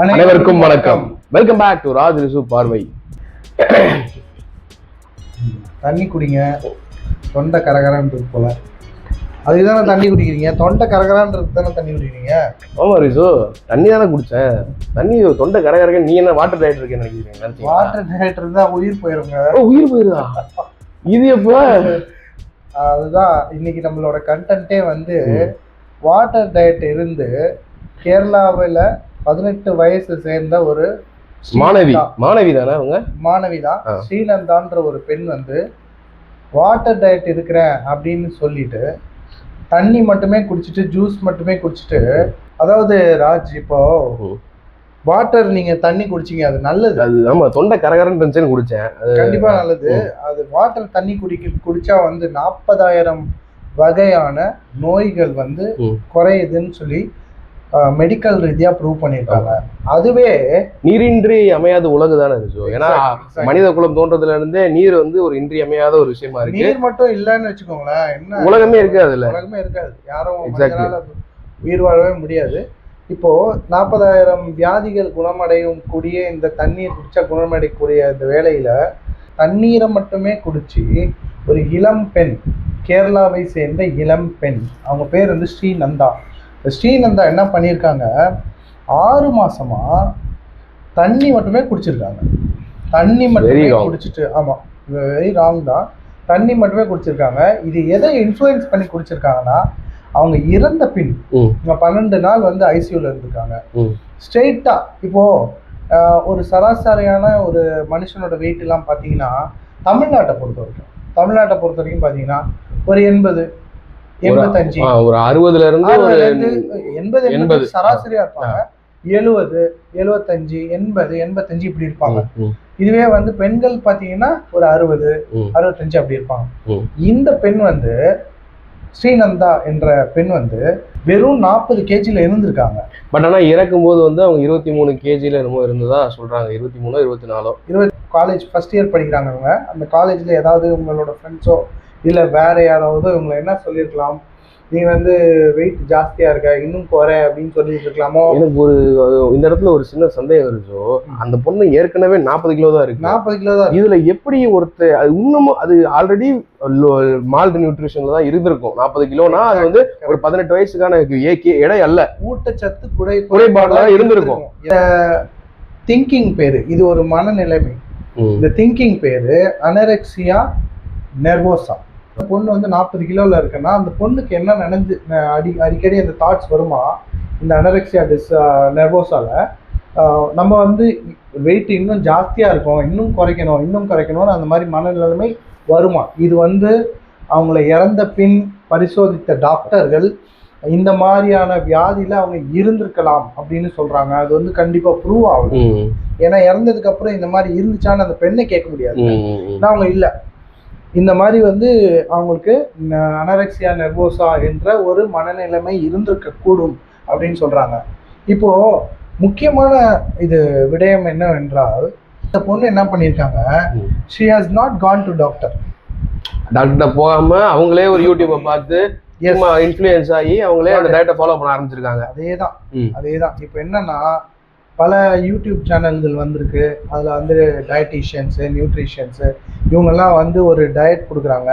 அனைவருக்கும் வணக்கம். Welcome back to Raj ரிசு பார்வை தண்ணி குடிங்க. தொண்டை கரகரான்றது போல. அதுக்கு தானே தண்ணி குடிக்கிறீங்க? தொண்டை கரகரான்றது தானே தண்ணி குடிக்கிறீங்க? ஆமா ரிசு. தண்ணி தானே குடிச்சேன். தண்ணி தொண்டை கரகரக்க நீ என்ன வாட்டர் டயட் இருக்கேன்னு நினைக்கிறீங்க? வாட்டர் டேரக்டர் இருந்தா உயிர் போயிருங்க. ஓ, உயிர் போயிருதா? இது எப்போ? அதுதான் இன்னைக்கு நம்மளோட கண்டென்ட்டே வந்து வாட்டர் டயட் இருந்து கேரளாவில் பதினெட்டு வயசு சேர்ந்த ஒரு மாணவி. மாணவி தானே அவங்க? மாணவி தான். ஸ்ரீநந்தான்ற ஒரு பெண் வந்து வாட்டர் டயட் இருக்கிறேன் அப்படின்னு சொல்லிட்டு தண்ணி மட்டுமே குடிச்சிட்டு ஜூஸ் மட்டுமே குடிச்சிட்டு அதாவது ராஜ் இப்போ. வாட்டர் நீங்க தண்ணி குடிச்சீங்க அது நல்லது. அது ஆமா தொண்டை கரகரன்னு இருந்துச்சுன்னு குடிச்சேன். அது கண்டிப்பா நல்லது. அது வாட்டர் தண்ணி குடிக்க குடிச்சா வந்து நாற்பதாயிரம் வகையான நோய்கள் வந்து. குறையுதுன்னு சொல்லி மெடிக்கல் ரீதியா ப்ரூவ் பண்ணியிருக்காங்க. அதுவே நீரின்றி அமையாத உலகு தானே ரிசு ஏன்னா. மனித குலம் தோன்றதுல இருந்தே நீர் வந்து ஒரு இன்றியமையாத ஒரு விஷயமா இருக்கு. நீர் மட்டும் இல்லைன்னு வச்சுக்கோங்களேன் என்ன உலகமே இருக்காது அதுல. உலகமே இருக்காது. யாரும் உயிர் வாழவே முடியாது. இப்போ நாற்பதாயிரம் வியாதிகள் குணமடையும் கூடிய இந்த தண்ணீர் குடிச்சா குணமடையக்கூடிய இந்த வேளையில தண்ணீரை மட்டுமே குடிச்சு ஒரு இளம் பெண் கேரளாவை சேர்ந்த இளம் பெண். அவங்க பேர் வந்து ஸ்ரீநந்தா. இந்த ஸ்ரீநந்தா என்ன பண்ணியிருக்காங்க? ஆறு மாசமா தண்ணி மட்டுமே குடிச்சிருக்காங்க. தண்ணி மட்டுமே. குடிச்சிட்டு ஆமா வெரி ராங் தான். தண்ணி மட்டுமே குடிச்சிருக்காங்க. இது எதை இன்ஃப்ளூயன்ஸ் பண்ணி குடிச்சிருக்காங்கன்னா அவங்க இறந்த பின் பன்னெண்டு நாள் வந்து ஐசியூல இருந்திருக்காங்க. ஸ்ட்ரெயிட்டா இப்போ ஒரு சராசரியான ஒரு மனுஷனோட வெயிட் எல்லாம் பார்த்தீங்கன்னா தமிழ்நாட்டை பொறுத்த வரைக்கும் தமிழ்நாட்டை பொறுத்த வரைக்கும் பார்த்தீங்கன்னா ஒரு எண்பது எண்பத்தஞ்சு. ஒரு அறுபதுல இருந்து ஒரு எண்பது எண்பது. சராசரியா இருப்பாங்க. எழுபது எழுபத்தஞ்சு எண்பது எண்பத்தஞ்சு இப்படி இருப்பாங்க. இதுவே வந்து பெண்கள் பார்த்தீங்கன்னா ஒரு அறுபது அறுபத்தஞ்சு அப்படி இருப்பாங்க. இந்த பெண் வந்து ஸ்ரீநந்தா என்ற பெண் வந்து வெறும் நாற்பது கேஜில இருந்திருக்காங்க. பட் ஆனா இறக்கும் போது வந்து அவங்க இருபத்தி மூணு கேஜில என்னமோ இருந்ததா சொல்றாங்க. இருபத்தி மூணோ இருபத்தி நாலோ காலேஜ் ஃபர்ஸ்ட் இயர் படிக்கிறாங்க அவங்க அந்த காலேஜ்ல ஏதாவது உங்களோட ஃப்ரெண்ட்ஸோ இல்லை வேற யாராவது இவங்களை என்ன சொல்லியிருக்கலாம் நீ வந்து வெயிட் ஜாஸ்தியா இருக்க இன்னும் குறை அப்படின்னு சொல்லிட்டு இருக்கலாமோ? எனக்கு ஒரு இந்த இடத்துல ஒரு சின்ன சந்தேகம் இருந்துச்சோ அந்த பொண்ணு ஏற்கனவே நாற்பது கிலோ தான் இருக்கு. நாற்பது கிலோ தான் இதுல எப்படி ஒருத்தர் அது இன்னமும் அது ஆல்ரெடி மால்ட் நியூட்ரிஷன்ல தான் இருந்திருக்கும். நாற்பது கிலோனா அது வந்து ஒரு பதினெட்டு வயசுக்கான எடை அல்ல. ஊட்டச்சத்து குறை குறைபாடுலாம் இருந்திருக்கும். திங்கிங் பேரு இது ஒரு மனநிலைமை. இந்த திங்கிங் பேரு அனரெக்சியா நெர்வோசா பொண்ணு வந்து நாற்பது கிலோவில் இருக்குன்னா அந்த பொண்ணுக்கு என்ன நினைஞ்சு அடி அடிக்கடி அந்த தாட்ஸ் வருமா? இந்த அனரெக்சியா டிஸ் நெர்வோசால நம்ம வந்து வெயிட் இன்னும் ஜாஸ்தியாக இருக்கும் இன்னும் குறைக்கணும் இன்னும் குறைக்கணும்னு அந்த மாதிரி மனநிலைமை வருமா? இது வந்து அவங்கள இறந்த பின் பரிசோதித்த டாக்டர்கள் இந்த மாதிரியான வியாதியில அவங்க இருந்திருக்கலாம் அப்படின்னு சொல்றாங்க. அது வந்து கண்டிப்பா ப்ரூவ் ஆகும் ஏன்னா இறந்ததுக்கு அப்புறம் இந்த மாதிரி இருந்துச்சான்னு அந்த பெண்ணை கேட்க முடியாது. ஆனா அவங்க இல்ல. இந்த மாதிரி வந்து அவங்களுக்கு அனரெக்சியா நெர்வோசா என்ற ஒரு மனநிலைமை இருந்திருக்க கூடும் அப்படின்னு சொல்றாங்க. இப்போ முக்கியமான இது விடயம் என்னவென்றால் இந்த பொண்ணு என்ன பண்ணியிருக்காங்க. She has not gone to doctor டாக்டர்கிட்ட போகாம அவங்களே ஒரு யூடியூப்பை பார்த்து இன்ஃப்ளூயன்ஸ் ஆகி அவங்களே அந்த டயட்டை ஃபாலோ பண்ண ஆரம்பிச்சிருக்காங்க. அதே தான். அதே தான் இப்போ என்னன்னா பல யூடியூப் சேனல்கள் வந்திருக்கு. அதில் வந்து டயட்டீஷியன்ஸு நியூட்ரிஷியன்ஸு இவங்கெல்லாம் வந்து ஒரு டயட் கொடுக்குறாங்க.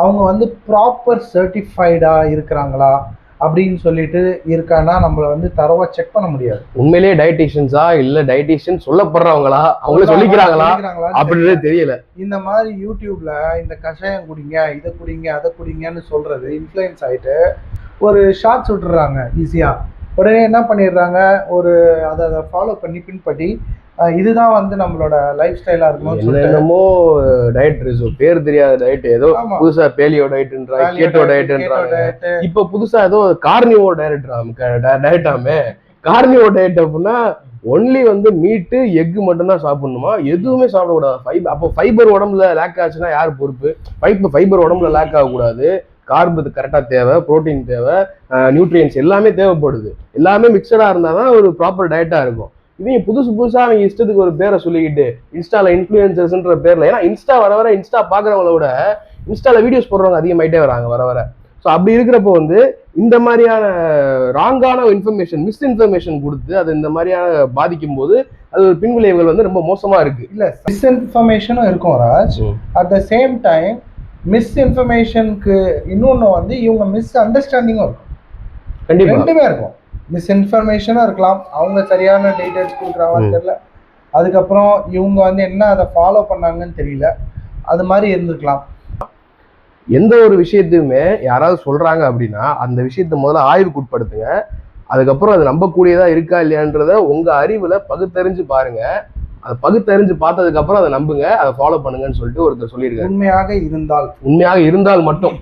அவங்க வந்து ப்ராப்பர் சர்டிஃபைடாக இருக்கிறாங்களா அப்படின்னு சொல்லிட்டு இருக்கான்னா நம்மளை வந்து தரவா செக் பண்ண முடியாது. உண்மையிலேயே டயட்டிஷியன்ஸா இல்ல டயட்டிஷியன் சொல்லப்படுறவங்களா? அவங்களே சொல்லிக்கிறாங்களா? அப்படின்றதே தெரியல. இந்த மாதிரி யூடியூப்ல இந்த கஷாயம் குடிங்க இதை குடிங்க அதை குடிங்கன்னு சொல்றது இன்ஃப்ளூயன்ஸ் ஆயிட்டு ஒரு ஷார்ட்ஸ் விட்டுறாங்க ஈஸியா உடனே என்ன பண்ணிடுறாங்க? ஒரு அதை அதை ஃபாலோ பண்ணி பின்பற்றி இதுதான் வந்து நம்மளோட லைஃப் ஸ்டைலா இருக்கணும்னு சொல்லிட்டு. என்னென்னமோ டயட் ரிசோ பேர் தெரியாத டயட் ஏதோ ஆமா. புதுசா பேலியோ டயட்ன்றாங்க கேட்டோ டயட்ன்றாங்க இப்ப புதுசா ஏதோ கார்னிவோ டயட்ராம் டயட்டாமே கார்னிவோ டயட் அப்படின்னா ஒன்லி வந்து மீட்டு எக் மட்டும்தான் சாப்பிடணுமா? எதுவுமே சாப்பிடக்கூடாது. ஃபைபர் அப்போ ஃபைபர் உடம்புல லேக் ஆச்சுன்னா யார் பொறுப்பு? ஃபைபர் ஃபைபர் உடம்புல லேக் ஆகக்கூடாது. கார்பு கரெக்டாக தேவை புரோட்டீன் தேவை நியூட்ரியன்ஸ் எல்லாமே தேவைப்படுது. எல்லாமே மிக்சடாக இருந்தால் தான் ஒரு ப்ராப்பர் டயட்டாக இருக்கும். இவங்க புதுசு புதுசாக அவங்க இஷ்டத்துக்கு ஒரு பேரை சொல்லிக்கிட்டு இன்ஸ்டால இன்ஃப்ளூயன்சர்ஸ்ன்ற பேரில் ஏன்னா இன்ஸ்டா வர வர இன்ஸ்டா பார்க்குறவங்கள விட இன்ஸ்டால வீடியோஸ் போடுறவங்க அதிகமாயிட்டே வராங்க வர வர. ஸோ அப்படி இருக்கிறப்போ வந்து இந்த மாதிரியான ராங்கான இன்ஃபர்மேஷன் மிஸ்இன்ஃபர்மேஷன் கொடுத்து அது இந்த மாதிரியான பாதிக்கும் போது அது ஒரு பின்விளைவுகள் வந்து ரொம்ப மோசமா இருக்கு. இல்ல மிஸ்இன்ஃபர்மேஷனும் இருக்கும் Raj. At the same time மிஸ்இன்ஃபர்மேஷனுக்கு இன்னொன்று வந்து இவங்க மிஸ் அண்டர்ஸ்டாண்டிங்கும் இருக்கும். கண்டிப்பா. ரெண்டுமே இருக்கும். மிஸ்இன்ஃபர்மேஷனும் இருக்கலாம். அவங்க சரியான டீடைல்ஸ் கொடுக்குறாங்கன்னு. தெரியல. அதுக்கப்புறம் இவங்க வந்து என்ன அதை ஃபாலோ பண்ணாங்கன்னு தெரியல. அது மாதிரி இருந்திருக்கலாம். எந்த ஒரு விஷயத்தையுமே யாராவது சொல்றாங்க அப்படின்னா அந்த விஷயத்தை முதல்ல ஆய்வுக்கு உட்படுத்துங்க. அதுக்கப்புறம் அது நம்பக்கூடியதா இருக்கா இல்லையான்றத உங்க அறிவுல பகுத்தறிஞ்சு பாருங்க. அதை பகுத்தறிஞ்சு பார்த்ததுக்கு அப்புறம் அதை நம்புங்க அதை ஃபாலோ பண்ணுங்கன்னு சொல்லிட்டு ஒருத்தர் சொல்லியிருக்காரு. உண்மையாக இருந்தால். உண்மையாக இருந்தால் மட்டும்.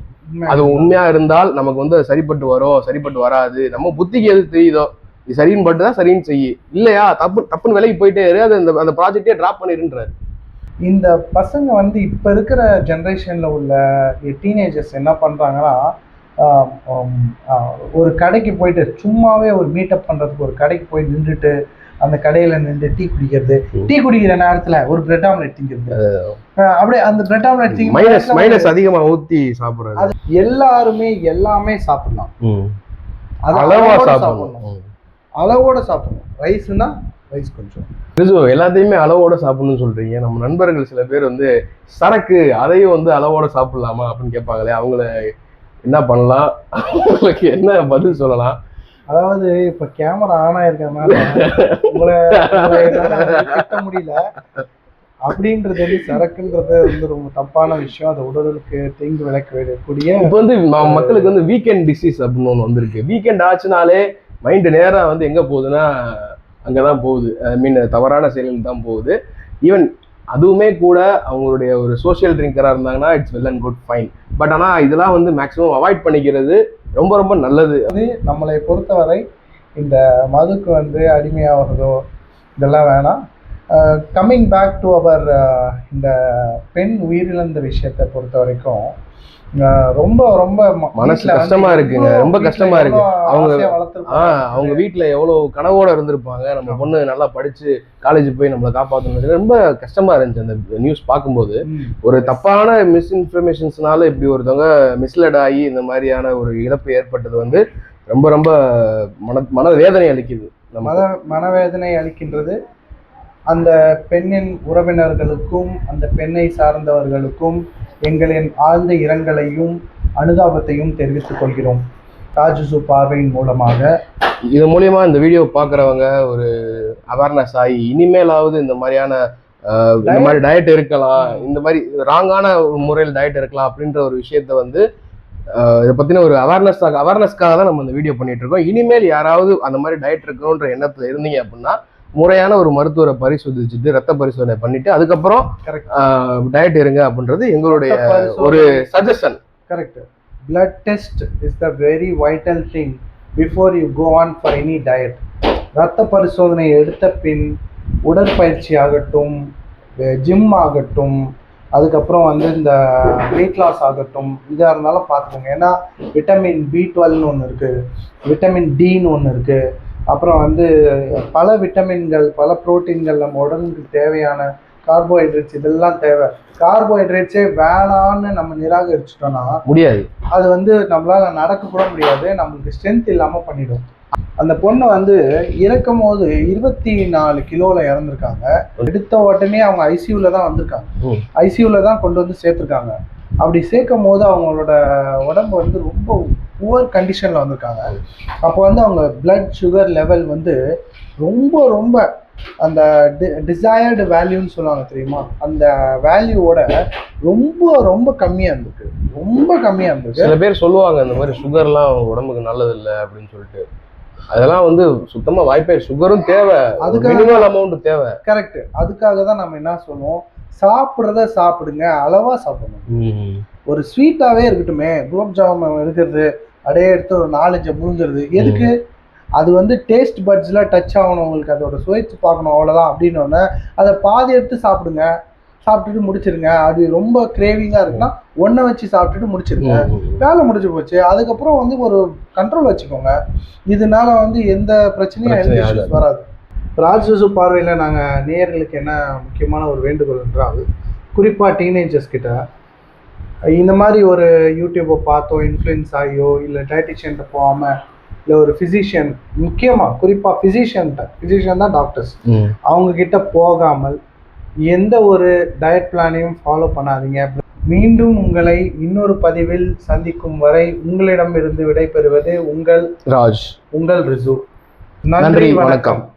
அது. உண்மையா இருந்தால் நமக்கு வந்து சரிப்பட்டு வரும் சரிப்பட்டு வராது. நம்ம புத்திக்கு எது தெரியுதோ இது சரின்னு பட்டு தான் சரின்னு செய்யு. இல்லையா? தப்பு தப்புன்னு விலைக்கு போயிட்டே இரு அது அந்த அந்த ப்ராஜெக்டே டிராப் பண்ணிருன்றாரு. இந்த பசங்க வந்து இப்போ இருக்கிற ஜென்ரேஷன்ல உள்ள டீனேஜர்ஸ் என்ன ஆ, ஒரு கடைக்கு போயிட்டு சும்மாவே ஒரு மீட்டப் பண்றதுக்கு ஒரு கடைக்கு போய் நின்றுட்டு அந்த கடையில நின்று டீ குடிக்கிறது. டீ குடிக்கிற நேரத்துல ஒரு பிரெட் ஆம்லெட் திங்கிறது அப்படியே அந்த பிரெட் ஆம்லெட் திங்க மைனஸ் மைனஸ் அதிகமா ஊத்தி சாப்பிடுறது. எல்லாருமே எல்லாமே சாப்பிடலாம். அது அளவா சாப்பிடணும். அளவோட சாப்பிடணும். ரைஸ்னா ரைஸ் கொஞ்சம். ரிசு எல்லாத்தையுமே அளவோட சாப்பிடணும்னு சொல்றீங்க. நம்ம நண்பர்கள் சில பேர் வந்து சரக்கு அதையும் வந்து அளவோட சாப்பிடலாமா அப்படின்னு கேட்பாங்களே அவங்கள என்ன பண்ணலாம்? அவங்களுக்கு என்ன பதில் சொல்லலாம்? அதாவது இப்ப கேமரா ஆன் ஆயிருக்கறதுனால உங்களை திட்ட முடியல. அப்படின்றது வந்து சரக்குன்றது வந்து ரொம்ப தப்பான விஷயம். அது உடலுக்கு தீங்கு விளைக்கக்கூடிய இப்போ வந்து மக்களுக்கு வந்து வீக்கெண்ட் டிசீஸ் அப்படின்னு ஒன்று வந்திருக்கு. வீக்கெண்ட் ஆச்சுனாலே மைண்டு நேரா வந்து எங்க போகுதுன்னா அங்கதான் போகுது. ஐ மீன் தவறான செயல்கள் தான் போகுது. ஈவன் அதுவுமே கூட அவங்களுடைய ஒரு சோஷியல் ட்ரிங்கராக இருந்தாங்கன்னா it's well and good fine but ஆனால் இதெல்லாம் வந்து மேக்ஸிமம் அவாய்ட் பண்ணிக்கிறது ரொம்ப ரொம்ப நல்லது. நம்மளை பொறுத்தவரை இந்த மதுக்கு வந்து அடிமையாகிறதோ இதெல்லாம் வேணாம். கம்மிங் பேக் டு அவர் இந்த பெண் உயிரிழந்த விஷயத்தை பொறுத்த வரைக்கும் ரொம்ப ரொம்ப ம- மனசு வீட்ல வந்து கஷ்டமா இருக்குங்க. ரொம்ப கஷ்டமா இருக்கு. அவங்க- ஆசையா ஆ வளர்த்திருப்பாங்க. அவங்க வீட்டில் எவ்வளோ கனவோட இருந்திருப்பாங்க நம்ம பொண்ணு நல்லா படிச்சு காலேஜ் போய் நம்மளை காப்பாற்றணும் ரொம்ப கஷ்டமா இருந்துச்சு அந்த நியூஸ் பார்க்கும்போது. ஒரு தப்பான மிஸ்இன்ஃபர்மேஷன்ஸ்னால இப்படி ஒருத்தவங்க மிஸ்லெட் ஆகி இந்த மாதிரியான ஒரு இழப்பு ஏற்பட்டது வந்து ரொம்ப ரொம்ப மன மன வேதனை அளிக்குது மத மனவேதனை அளிக்கின்றது அந்த பெண்ணின் உறவினர்களுக்கும் அந்த பெண்ணை சார்ந்தவர்களுக்கும் எங்களின் ஆழ்ந்த இரங்கலையும் அனுதாபத்தையும் தெரிவித்துக் கொள்கிறோம். ராஜுசு பார்வையின் மூலமாக. இது மூலியமா இந்த வீடியோ பார்க்குறவங்க ஒரு அவேர்னஸ் ஆகி இனிமேலாவது இந்த மாதிரியான இந்த மாதிரி டயட் இருக்கலாம் இந்த மாதிரி ராங்கான ஒரு முறையில் டயட் இருக்கலாம் அப்படின்ற ஒரு விஷயத்த வந்து இதை பத்தின ஒரு அவேர்னஸ் அவேர்னஸ்க்காக தான் நம்ம இந்த வீடியோ பண்ணிட்டு இருக்கோம். இனிமேல் யாராவது அந்த மாதிரி டயட் இருக்கணுன்ற எண்ணத்துல இருந்தீங்க அப்படின்னா முறையான ஒரு மருத்துவரை பரிசோதிச்சுட்டு ரத்த பரிசோதனை பண்ணிட்டு அதுக்கப்புறம் கரெக்ட் டயட் இருங்க அப்படின்றது எங்களுடைய ஒரு suggestion correct blood test is the very vital thing before you go on for any diet. இரத்த பரிசோதனை எடுத்த பின் உடற்பயிற்சி ஆகட்டும் ஜிம் ஆகட்டும் அதுக்கப்புறம் வந்து இந்த வெயிட் லாஸ் ஆகட்டும் இதாக இருந்தாலும் பார்த்துக்கோங்க. ஏன்னா விட்டமின் பி டுவெல்னு ஒன்று இருக்குது விட்டமின் டின்னு ஒன்று இருக்குது அப்புறம் வந்து பல விட்டமின்கள் பல புரோட்டீன்கள் நம்ம உடலுக்கு தேவையான கார்போஹைட்ரேட்ஸ் இதெல்லாம் தேவை. கார்போஹைட்ரேட்ஸே வேணான்னு நம்ம நிராகரிச்சிட்டோம்னா முடியாது. அது வந்து நம்மளால நடக்க கூட முடியாது நம்மளுக்கு ஸ்ட்ரென்த் இல்லாம பண்ணிடும். அந்த பொண்ணு வந்து இறக்கும் போது இருபத்தி நாலு கிலோல இறந்துருக்காங்க. எடுத்த உடனே அவங்க ஐசியூல தான் வந்திருக்காங்க. ஐசியூல தான் கொண்டு வந்து சேர்த்துருக்காங்க. அப்படி சேர்க்கும் போது அவங்களோட உடம்பு வந்து ரொம்ப புவர் கண்டிஷன்ல வந்திருக்காங்க. அப்போ வந்து அவங்க பிளட் சுகர் லெவல் வந்து ரொம்ப ரொம்ப அந்த டிசையர்டு வேல்யூன்னு சொல்லுவாங்க தெரியுமா? அந்த வேல்யூவோட ரொம்ப ரொம்ப கம்மியாக இருந்திருக்கு. ரொம்ப கம்மியாக இருந்திருக்கு. சில பேர் சொல்லுவாங்க இந்த மாதிரி சுகர்லாம் உடம்புக்கு நல்லது இல்லை அப்படின்னு சொல்லிட்டு. அதெல்லாம் வந்து சுத்தமா வாய்ப்பே சுகரும் தேவை. அதுக்காக- மினிமல் அமௌண்ட் தேவை. கரெக்ட் அதுக்காக தான் நம்ம என்ன சொல்லுவோம்? சாப்பிட்றத சாப்பிடுங்க அளவா சாப்பிடணும். ஒரு ஸ்வீட்டாவே இருக்கட்டுமே. குலோப் ஜாமுன் எடுக்கிறது அப்படியே எடுத்து ஒரு நாலஞ்சு முழுங்குறது எதுக்கு? அது வந்து டேஸ்ட் பட்ஸ்ல டச் ஆகணும் உங்களுக்கு. அதோட சுவைச்சு பார்க்கணும். அவ்வளோதான் அப்படின்னு அதை பாதி எடுத்து சாப்பிடுங்க. சாப்பிட்டுட்டு முடிச்சிருங்க. அது ரொம்ப கிரேவிங்கா இருக்குன்னா ஒன்றை வச்சு சாப்பிட்டுட்டு முடிச்சிருங்க. வேலை முடிஞ்சு போச்சு. அதுக்கப்புறம் வந்து ஒரு கண்ட்ரோல் வச்சுக்கோங்க. இதனால வந்து எந்த பிரச்சனையும் பிரச்சனை ஹெல்த் இஷ்யூஸ் வராது. ராஜசு பார்வையில் நாங்கள் நேயர்களுக்கு என்ன முக்கியமான ஒரு வேண்டுகோள் என்றால் குறிப்பாக டீனேஜர்ஸ் கிட்ட இந்த மாதிரி ஒரு யூடியூப்பை பார்த்தோ இன்ஃப்ளூயன்ஸ் ஆகியோ இல்லை டயட்டிஷியன்ட்ட போகாமல் இல்லை ஒரு ஃபிசிஷியன் முக்கியமாக குறிப்பாக ஃபிசிஷியன்ட்ட ஃபிசிஷியன் தான் டாக்டர்ஸ் அவங்க கிட்ட போகாமல் எந்த ஒரு டயட் பிளானையும் ஃபாலோ பண்ணாதீங்க. மீண்டும் உங்களை இன்னொரு பதிவில் சந்திக்கும் வரை உங்களிடமிருந்து விடைபெறுவது உங்கள் ராஜ். உங்கள் ரிசு நன்றி வணக்கம்.